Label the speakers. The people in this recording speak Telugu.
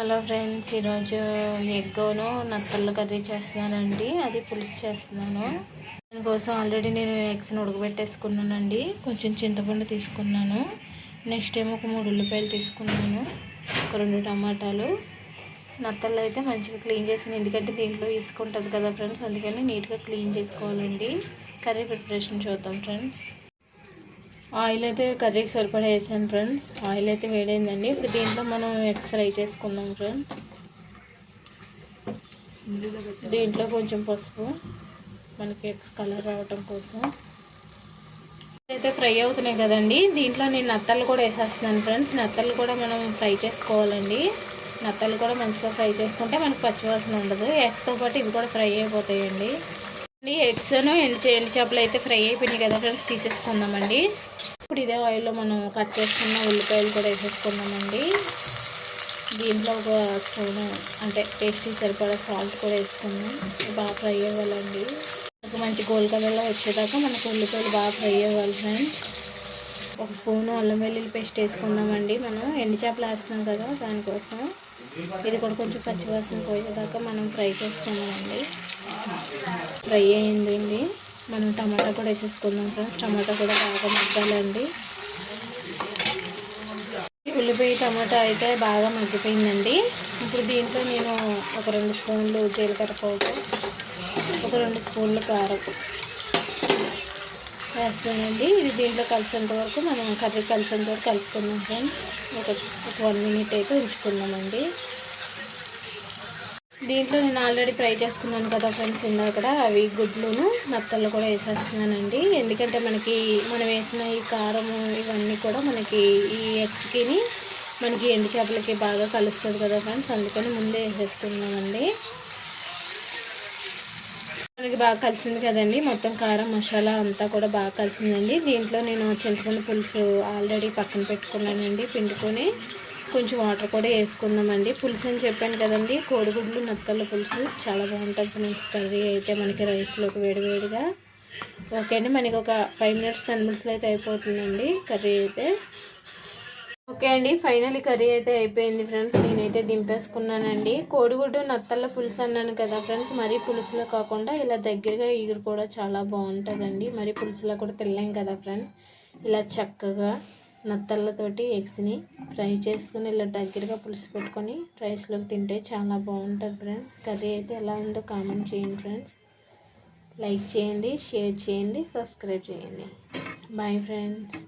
Speaker 1: హలో ఫ్రెండ్స్ ఈరోజు ఎగ్గోను నత్తలు కర్రీ చేస్తున్నానండి. అది పులుసు చేస్తున్నాను. దానికోసం ఆల్రెడీ నేను ఎగ్స్ని ఉడకబెట్టేసుకున్నానండి. కొంచెం చింతపండు తీసుకున్నాను. నెక్స్ట్ ఏమో ఒక మూడు ఉల్లిపాయలు తీసుకున్నాను. ఒక రెండు టమాటాలు. నత్తలు అయితే మంచిగా క్లీన్ చేసాను ఎందుకంటే దీంట్లో తీసుకుంటుంది కదా ఫ్రెండ్స్ అందుకని నీట్గా క్లీన్ చేసుకోవాలండి. కర్రీ ప్రిపరేషన్ చూద్దాం ఫ్రెండ్స్. ఆయిల్ అయితే కర్రీకి సరిపడా వేసాను ఫ్రెండ్స్. ఆయిల్ అయితే వేడైందండి. ఇప్పుడు దీంట్లో మనం ఎగ్స్ ఫ్రై చేసుకుందాం ఫ్రెండ్స్. దీంట్లో కొంచెం పసుపు. మనకి ఎగ్స్ కలర్ రావటం కోసం. అయితే ఫ్రై అవుతున్నాయి కదండి. దీంట్లో నేను నత్తలు కూడా వేసేస్తున్నాను ఫ్రెండ్స్. నత్తలు కూడా మనం ఫ్రై చేసుకోవాలండి. నత్తలు కూడా మంచిగా ఫ్రై చేసుకుంటే మనకు పచ్చివాసన ఉండదు. ఎగ్స్తో పాటు ఇవి కూడా ఫ్రై అయిపోతాయండి. ఎగ్స్ ఎండి ఎండు చేపలు అయితే ఫ్రై అయిపోయినాయి కదా ఫ్రెండ్స్ తీసేసుకుందామండి. ఇప్పుడు ఇదే ఆయిల్లో మనం కట్ చేసుకున్న ఉల్లిపాయలు కూడా వేసేసుకుందామండి. దీంట్లో ఒక స్పూన్ అంటే టేస్టీ సరిపడా సాల్ట్ కూడా వేసుకున్నాం బాగా ఫ్రై అవ్వాలండి. ఒక మంచి గోల్డ్ కలర్లో వచ్చేదాకా మనకు ఉల్లిపాయలు బాగా ఫ్రై అవ్వాలి ఫ్రెండ్స్. ఒక స్పూన్ అల్లం వెల్లుల్లి పేస్ట్ వేసుకుందామండి. మనం ఎండు చేపలు వేస్తున్నాం కదా దానికోసం. ఇది కూడా కొంచెం పచ్చివాసన పోయేదాకా మనం ఫ్రై చేసుకున్నామండి ఫ్రై అయిందండి. మనం టమాటా కూడా వేసేసుకుందాం ఫ్రెండ్స్ టమాటా కూడా బాగా మగ్గాలండి. ఉల్లిపాయ టమాటా అయితే బాగా మగ్గిపోయిందండి. ఇప్పుడు దీంట్లో నేను ఒక రెండు స్పూన్లు జీలకర్ర పౌడర్ ఒక రెండు స్పూన్లు కారం వేస్తానండి ఇది దీంట్లో కలిసేంత వరకు మనం కర్రీ కలిసేంత వరకు కలుసుకుందాం ఫ్రెండ్స్. ఒక ఒక వన్ మినిట్ అయితే ఉంచుకున్నామండి దీంట్లో నేను ఆల్రెడీ ఫ్రై చేసుకున్నాను కదా ఫ్రెండ్స్ ఇందాక అవి గుడ్లును నత్తలు కూడా వేసేస్తున్నానండి. ఎందుకంటే మనకి మనం వేసిన ఈ కారం ఇవన్నీ కూడా మనకి ఈ ఎగ్స్కిని మనకి ఎండు చేపలకి బాగా కలుస్తుంది కదా ఫ్రెండ్స్ అందుకని ముందే వేసేసుకున్నామండి. మనకి బాగా కలిసింది కదండి మొత్తం కారం మసాలా అంతా కూడా బాగా కలిసిందండి. దీంట్లో నేను చింతపండు పులుసు ఆల్రెడీ పక్కన పెట్టుకున్నానండి పిండుకొని. కొంచెం వాటర్ కూడా వేసుకుందామండి. పులుసు అని చెప్పాను కదండి. కోడిగుడ్లు నత్తల పులుసు చాలా బాగుంటుంది ఫ్రెండ్స్. కర్రీ అయితే మనకి రైస్లోకి వేడివేడిగా ఓకే అండి. మనకి ఒక ఫైవ్ మినిట్స్ టెన్ మినిట్స్లో అయితే అయిపోతుందండి కర్రీ అయితే. ఓకే అండి. ఫైనల్ కర్రీ అయితే అయిపోయింది ఫ్రెండ్స్. నేనైతే దింపేసుకున్నానండి. కోడిగుడ్డు నత్తల పులుసు అన్నాను కదా ఫ్రెండ్స్. మరీ పులుసులో కాకుండా ఇలా దగ్గరగా ఈగురు కూడా చాలా బాగుంటుందండి. మరి పులుసులో కూడా తెల్లాం కదా ఫ్రెండ్స్ ఇలా చక్కగా నత్తళ్ళతోటి ఎగ్స్ని ఫ్రై చేసుకుని ఇలా దగ్గరగా పులుసు పెట్టుకొని రైస్లోకి తింటే చాలా బాగుంటుంది ఫ్రెండ్స్. కర్రీ అయితే ఎలా ఉందో కామెంట్ చేయండి ఫ్రెండ్స్. లైక్ చేయండి షేర్ చేయండి సబ్స్క్రైబ్ చేయండి. Bye friends.